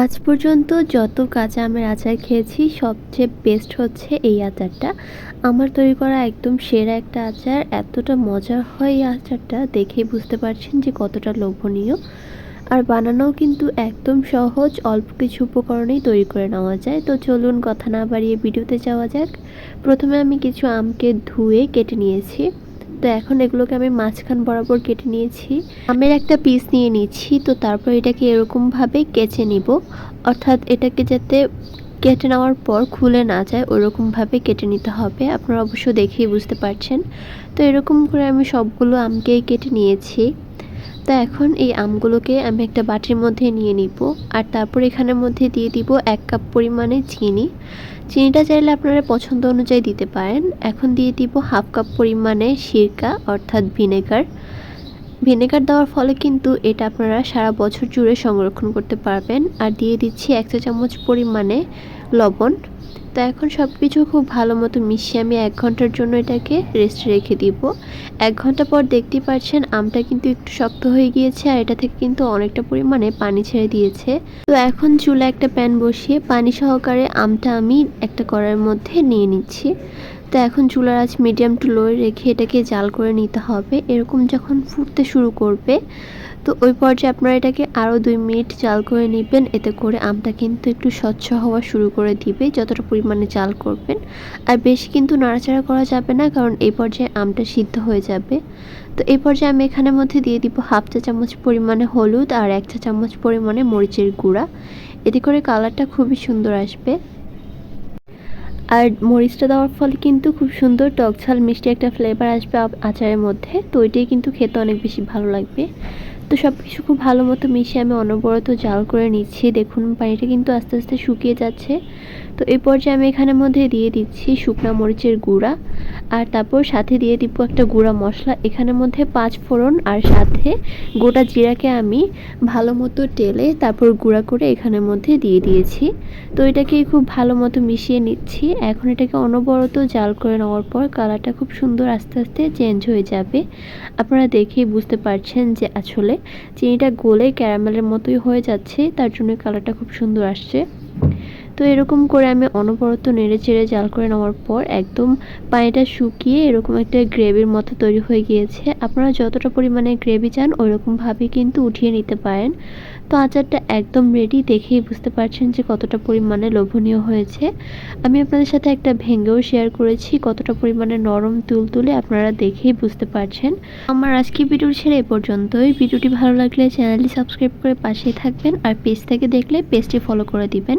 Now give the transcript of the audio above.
আজ পর্যন্ত যত কাঁচা আমের আচার খেয়েছি, সবচেয়ে বেস্ট হচ্ছে এই আচারটা। আমার তৈরি করা একদম সেরা একটা আচার। এতটা মজা হয় এই আচারটা, দেখেই বুঝতে পারছেন যে কতটা লোভনীয়। আর বানানোও কিন্তু একদম সহজ, অল্প কিছু উপকরণেই তৈরি করে নেওয়া যায়। তো চলুন কথা না বাড়িয়ে ভিডিওতে যাওয়া যাক। প্রথমে আমি কিছু আমকে ধুয়ে কেটে নিয়েছি। তো এখন এগুলোকে আমি মাঝখান বরাবর কেটে নিয়েছি। আমের একটা পিস নিয়ে নিচ্ছি, তো তারপর এটাকে এরকমভাবে কেচে নিব। অর্থাৎ এটাকে যাতে কেটে নেওয়ার পর খুলে না যায়, ওরকমভাবে কেটে নিতে হবে। আপনারা অবশ্য দেখেই বুঝতে পারছেন। তো এরকম করে আমি সবগুলো আমকেই কেটে নিয়েছি। তো এখন এই আমগুলোকে আমি একটা বাটির মধ্যে নিয়ে নিব আর তারপর এখানের মধ্যে দিয়ে দিব এক কাপ পরিমাণে চিনি। চিনিটা চাইলে আপনারা পছন্দ অনুযায়ী দিতে পারেন। এখন দিয়ে দিব হাফ কাপ পরিমাণে সিরকা, অর্থাৎ ভিনেগার। ভিনেগার দেওয়ার ফলে কিন্তু এটা আপনারা সারা বছর জুড়ে সংরক্ষণ করতে পারবেন। আর দিয়ে দিচ্ছি এক চা চামচ পরিমাণে লবণ। তো এখন সব কিছু খুব ভালো মতো মিশিয়ে আমি এক ঘণ্টার জন্য এটাকে রেস্টে রেখে দিব। এক ঘণ্টা পর দেখতেই পাচ্ছেন আমটা কিন্তু একটু শক্ত হয়ে গিয়েছে আর এটা থেকে কিন্তু অনেকটা পরিমাণে পানি ছেড়ে দিয়েছে। তো এখন চুলা একটা প্যান বসিয়ে পানি সহকারে আমটা আমি একটা কড়াইয়ের মধ্যে নিয়ে নিচ্ছি। তো এখন চুলার আঁচ মিডিয়াম টু লো রেখে এটাকে জাল করে নিতে হবে। এরকম যখন ফুটতে শুরু করবে, তো ওই পর্যায়ে আপনারা এটাকে আরও দুই মিনিট জাল করে নেবেন। এতে করে আমটা কিন্তু একটু স্বচ্ছ হওয়া শুরু করে দিবে, যতটা পরিমাণে জাল করবেন। আর বেশি কিন্তু নাড়াচাড়া করা যাবে না, কারণ এই পর্যায়ে আমটা সিদ্ধ হয়ে যাবে। তো এই পর্যায়ে আমি এখানের মধ্যে দিয়ে দিব হাফ চা চামচ পরিমাণে হলুদ আর এক চা চামচ পরিমাণে মরিচের গুঁড়া। এতে করে কালারটা খুবই সুন্দর আসবে। আর মরিচটা দেওয়ার ফলে কিন্তু খুব সুন্দর টক ঝাল মিষ্টি একটা ফ্লেভার আসবে আচারের মধ্যে। তো ওইটাই কিন্তু খেতে অনেক বেশি ভালো লাগবে। তো সব কিছু খুব ভালো মতো মিশিয়ে আমি অনবরত জাল করে নিচ্ছি। দেখুন, পানিটা কিন্তু আস্তে আস্তে শুকিয়ে যাচ্ছে। তো এই পর্যায়ে আমি এখানের মধ্যে দিয়ে দিচ্ছি শুকনো মরিচের গুঁড়া। আর তারপর সাথে দিয়ে দিব একটা গুঁড়া মশলা। এখানের মধ্যে পাঁচ ফোড়ন আর সাথে গোটা জিরাকে আমি ভালো মতো টেলে তারপর গুঁড়া করে এখানের মধ্যে দিয়ে দিয়েছি। তো এটাকে খুব ভালো মতো মিশিয়ে নিচ্ছি। এখন এটাকে অনবরত জাল করে নেওয়ার পর কালারটা খুব সুন্দর আস্তে আস্তে চেঞ্জ হয়ে যাবে। আপনারা দেখেই বুঝতে পারছেন যে আসলে চিনিটা গলে ক্যারামেলের মতোই হয়ে যাচ্ছে তার জন্য কালারটা খুব সুন্দর আসছে। তো এরকম করে আমি অনবরত নেড়ে চেড়ে জাল করে নেওয়ার পর একদম পানিটা শুকিয়ে এরকম একটা গ্রেভির মতো তৈরি হয়ে গিয়েছে। আপনারা যতটা পরিমাণে গ্রেভি চান ওইরকমভাবে কিন্তু উঠিয়ে নিতে পারেন। তো আচারটা একদম রেডি দেখেই বুঝতে পারছেন যে কতটা পরিমাণে লোভনীয় হয়েছে। আমি আপনাদের সাথে একটা ভেঙ্গেও শেয়ার করেছি কতটা পরিমাণে নরম তুল তুলে আপনারা দেখেই বুঝতে পারছেন। আমার আজকে ভিডিও ছেড়ে এ পর্যন্তই। ভিডিওটি ভালো লাগলে চ্যানেলটি সাবস্ক্রাইব করে পাশেই থাকবেন আর পেজ থেকে দেখলে পেজটি ফলো করে দিবেন।